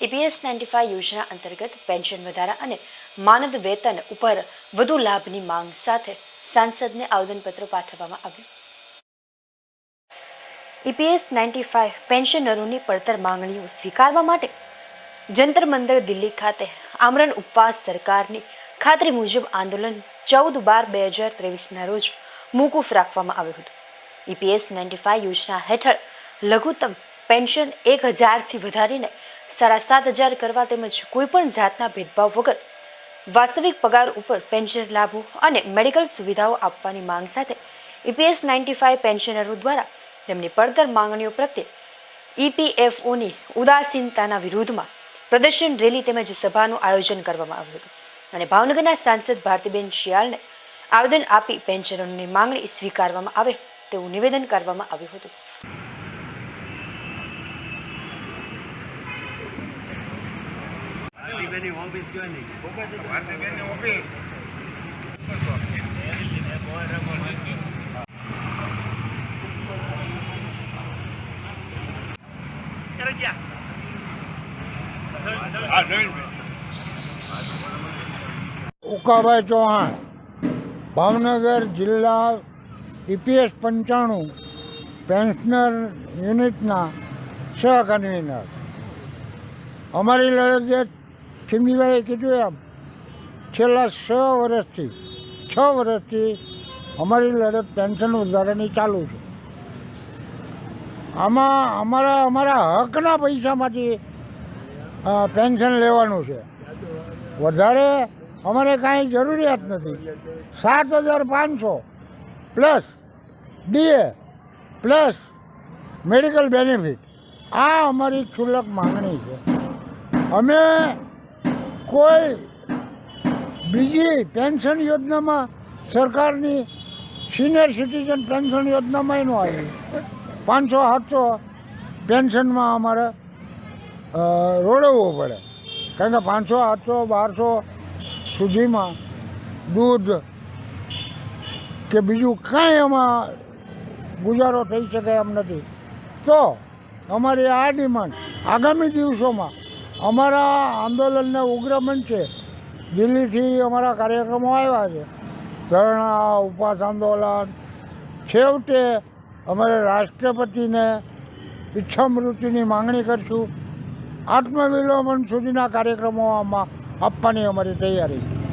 EPS ninety five યોજના અંતર્ગત pension વધારા અને માનદ વેતન ઉપર વધુ લાભની માંગ સાથે સાંસદને આવેદનપત્ર પાઠવવામાં આવ્યું. ઈપીએસ નાઇન્ટી ફાઇવ પેન્શનરોની પડતર માંગણીઓ સ્વીકારવા માટે જંતર મંતર દિલ્હી ખાતે આમરણ ઉપવાસ સરકારની ખાતરી મુજબ આંદોલન ચૌદ બાર બે હજાર ત્રેવીસના રોજ મોકૂફ રાખવામાં આવ્યું હતું. ઈપીએસ નાઇન્ટી ફાઇવ યોજના હેઠળ લઘુત્તમ પેન્શન એક હજારથી વધારીને સાડા સાત હજાર કરવા તેમજ કોઈપણ જાતના ભેદભાવ વગર વાસ્તવિક પગાર ઉપર પેન્શન લાભો અને મેડિકલ સુવિધાઓ આપવાની માંગ સાથે ઈપીએસ નાઇન્ટી ફાઇવ પેન્શનરો દ્વારા તેમની પડતર માંગણીઓ પ્રત્યે ઈપીએફઓની ઉદાસીનતાના વિરોધમાં પ્રદર્શન રેલી તેમજ સભાનું આયોજન કરવામાં આવ્યું હતું અને ભાવનગરના સાંસદ ભારતીબેન શિયાળને આવેદન આપી પેન્શનરોની માંગણી સ્વીકારવામાં આવે તેવું નિવેદન કરવામાં આવ્યું હતું. ઉકાભાઈ ચૌહાણ ભાવનગર જિલ્લા ઈપીએસ પંચાણું પેન્શનર યુનિટના સહ કન્વીનર અમારી લડત જે કીધું એમ, છેલ્લા છ વર્ષથી છ વર્ષથી અમારી લડત પેન્શન વધારાની ચાલુ છે. આમાં અમારા અમારા હકના પૈસામાંથી પેન્શન લેવાનું છે. વધારે અમારે કાંઈ જરૂરિયાત નથી. સાત હજાર પાંચસો plus DA plus medical benefit. આ અમારી ક્ષુલ્લક માંગણી છે. અમે કોઈ બીજી પેન્શન યોજનામાં સરકારની સિનિયર સિટીઝન પેન્શન યોજનામાં એનું આવ્યું. પાંચસો, સાતસો પેન્શનમાં અમારે રોડવવું પડે. કારણ કે પાંચસો આઠસો બારસો સુધીમાં દૂધ કે બીજું કાંઈ એમાં ગુજારો થઈ શકે એમ નથી. તો અમારી આ ડિમાન્ડ આગામી દિવસોમાં અમારા આંદોલનને ઉગ્ર મંચે દિલ્હીથી અમારા કાર્યક્રમો આવ્યા છે. ધરણા ઉપવાસ આંદોલન. છેવટે અમારે રાષ્ટ્રપતિને ઈચ્છા મૃત્યુની માંગણી કરશું. આત્મવિલોમન સુધીના કાર્યક્રમો આપવાની અમારી તૈયારી છે.